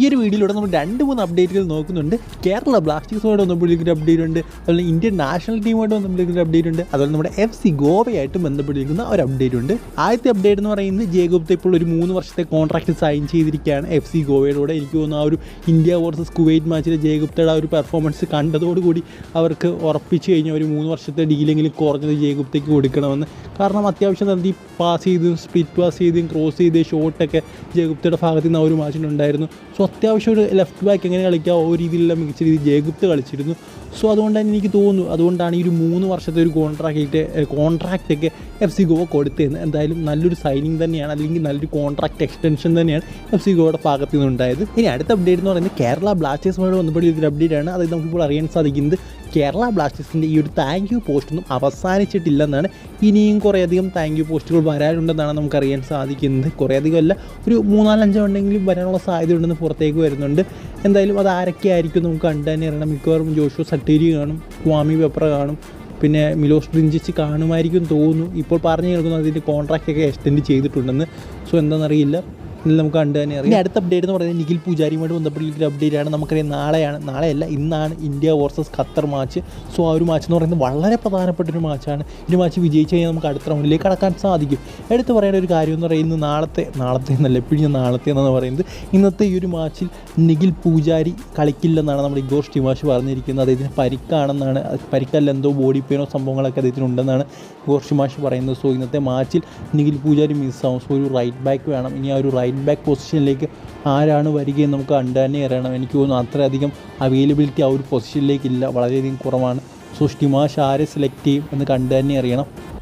ഈ ഒരു വീഡിയോയിലൂടെ നമ്മൾ രണ്ട് മൂന്ന് അപ്ഡേറ്റുകൾ നോക്കുന്നുണ്ട്. കേരള ബ്ലാസ്റ്റേഴ്സുമായിട്ട് ബന്ധപ്പെട്ടിരിക്കുന്ന അപ്ഡേറ്റ് ഉണ്ട്. അതുപോലെ ഇന്ത്യൻ നാഷണൽ ടീമായിട്ട് ബന്ധപ്പെട്ടിരിക്കുന്ന അപ്ഡേറ്റ് ഉണ്ട്. അതുപോലെ നമ്മുടെ എഫ് സി ഗോവയായിട്ട് ബന്ധപ്പെട്ടിരിക്കുന്ന ഒരു അപ്ഡേറ്റ് ഉണ്ട്. ആദ്യത്തെ അപ്ഡേറ്റ് എന്ന് പറയുന്നത് ജേഗുപ്ത ഇപ്പോൾ ഒരു മൂന്ന് വർഷത്തെ കോൺട്രാക്ട് സൈൻ ചെയ്തിരിക്കുകയാണ് എഫ് സി ഗോവയിലൂടെ. എനിക്ക് തോന്നുന്നു ആ ഒരു ഇന്ത്യ വേഴ്സസ് കുവൈറ്റ് മാച്ചിലെ ജേഗുപ്തയുടെ ആ ഒരു പെർഫോമൻസ് കണ്ടതോടുകൂടി അവർക്ക് ഉറപ്പിച്ച് കഴിഞ്ഞ ഒരു മൂന്ന് വർഷത്തെ ഡീലെങ്കിലും കുറഞ്ഞത് ജേഗുപ്തയ്ക്ക് കൊടുക്കണമെന്ന്. കാരണം അത്യാവശ്യം നന്ദി പാസ് ചെയ്തും സ്പ്ലിറ്റ് പാസ് ചെയ്തും ക്രോസ് ചെയ്ത് ഷോട്ടൊക്കെ ജയഗുപ്തയുടെ ഭാഗത്ത് നിന്ന് ആ ഒരു മാച്ചിനുണ്ടായിരുന്നു സോ അത്യാവശ്യം ഒരു ലെഫ്റ്റ് ബാക്ക് എങ്ങനെ കളിക്കാം ഓ രീതിയിലുള്ള മികച്ച രീതിയിൽ ജേഗുപ്ത് കളിച്ചിരുന്നു. സോ അതുകൊണ്ട് തന്നെ എനിക്ക് തോന്നുന്നു അതുകൊണ്ടാണ് ഈ ഒരു മൂന്ന് വർഷത്തെ ഒരു കോൺട്രാക്റ്റ് കോൺട്രാക്റ്റ് ഒക്കെ എഫ് സി ഗോവ കൊടുത്തതെന്ന് എന്തായാലും നല്ലൊരു സൈനിങ് തന്നെയാണ് അല്ലെങ്കിൽ നല്ലൊരു കോൺട്രാക്ട് എക്സ്റ്റൻഷൻ തന്നെയാണ് എഫ് സി ഗോവയുടെ ഭാഗത്ത് നിന്ന് ഉണ്ടായത് ഇനി അടുത്ത അപ്ഡേറ്റ് എന്ന് പറയുന്നത് കേരള ബ്ലാസ്റ്റേഴ്സുമായിട്ട് ബന്ധപ്പെട്ട് ഒരു അപ്ഡേറ്റ് ആണ്. അതായത് നമുക്കിപ്പോൾ അറിയാൻ സാധിക്കുന്നത് കേരള ബ്ലാസ്റ്റേഴ്സിന്റെ ഈ ഒരു താങ്ക് യു പോസ്റ്റൊന്നും അവസാനിച്ചിട്ടില്ലെന്നാണ് ഇനിയും കുറേയധികം താങ്ക് യു പോസ്റ്റുകൾ വരാനുണ്ടെന്നാണ് നമുക്കറിയാൻ സാധിക്കുന്നത്. കുറേയധികം അല്ല ഒരു മൂന്നാലഞ്ചോ ഉണ്ടെങ്കിലും വരാനുള്ള സാധ്യത ഉണ്ടെന്ന് പുറത്തേക്ക് വരുന്നുണ്ട്. എന്തായാലും അത് ആരൊക്കെ ആയിരിക്കും നമുക്ക് കണ്ടു തന്നെ അറിയണം. മിക്കവാറും ജോഷു സട്ടേരി കാണും സ്വാമി പെപ്ര കാണും പിന്നെ മിലോസ് ഡ്രിഞ്ചിച്ച് കാണുമായിരിക്കും തോന്നുന്നു. ഇപ്പോൾ പറഞ്ഞു കേൾക്കുന്നു അതിന്റെ കോൺട്രാക്റ്റൊക്കെ എക്സ്റ്റെൻഡ് ചെയ്തിട്ടുണ്ടെന്ന്. സോ എന്താണെന്നറിയില്ല. നമുക്ക് കണ്ടു തന്നെ അറിയാം. അടുത്ത അപ്ഡേറ്റ് എന്ന് പറയുന്നത് നിഖിൽ പൂജാരിയുമായിട്ട് ബന്ധപ്പെട്ടിരിക്കുന്ന അപ്ഡേറ്റ് ആണ് നമുക്കറിയാം നാളെയാണ് നാളെയല്ല ഇന്നാണ് India versus Qatar match so ആ ഒരു മാച്ച് എന്ന് പറയുന്നത് വളരെ പ്രധാനപ്പെട്ട ഒരു മാച്ചാണ് ഈ മാച്ച് വിജയിച്ച് കഴിഞ്ഞാൽ നമുക്ക് അടുത്ത റൗണ്ടിലേക്ക് കടക്കാൻ സാധിക്കും. എടുത്ത് പറയേണ്ട ഒരു കാര്യം എന്ന് പറയുന്നത് നാളത്തെ നാളത്തെ എന്നല്ല എപ്പോഴും നാളത്തെ എന്നാണ് പറയുന്നത്. ഇന്നത്തെ ഈ ഒരു മാച്ചിൽ നിഖിൽ പൂജാരി കളിക്കില്ലെന്നാണ് നമ്മുടെ ഇഗോർ ഷ്ടിമാഷ് പറഞ്ഞിരിക്കുന്നത്. അദ്ദേഹത്തിന് പരിക്കാണെന്നാണ് പരിക്കല്ല എന്തോ ബോഡി പെയിനോ സംഭവങ്ങളൊക്കെ അദ്ദേഹത്തിന് ഉണ്ടെന്നാണ് ഇഗോർ ഷിമാഷ് പറയുന്നത്. സോ ഇന്നത്തെ മാച്ചിൽ നിഖിൽ പൂജാരി മിസ്സാവും സോ ഒരു റൈറ്റ് ബാക്ക് വേണം. ഇനി ആ ഒരു റൈറ്റ് ബാക്ക് പൊസിഷനിലേക്ക് ആരാണ് വരികയെന്ന് നമുക്ക് കണ്ടുതന്നെ അറിയണം. എനിക്ക് തോന്നുന്നു അത്രയധികം അവൈലബിലിറ്റി ആ ഒരു പൊസിഷനിലേക്ക് ഇല്ല. വളരെയധികം കുറവാണ്. സോ ഷ്ടിമാഷ് ആരെ സെലക്ട് ചെയ്യും എന്ന് കണ്ടു തന്നെ അറിയണം.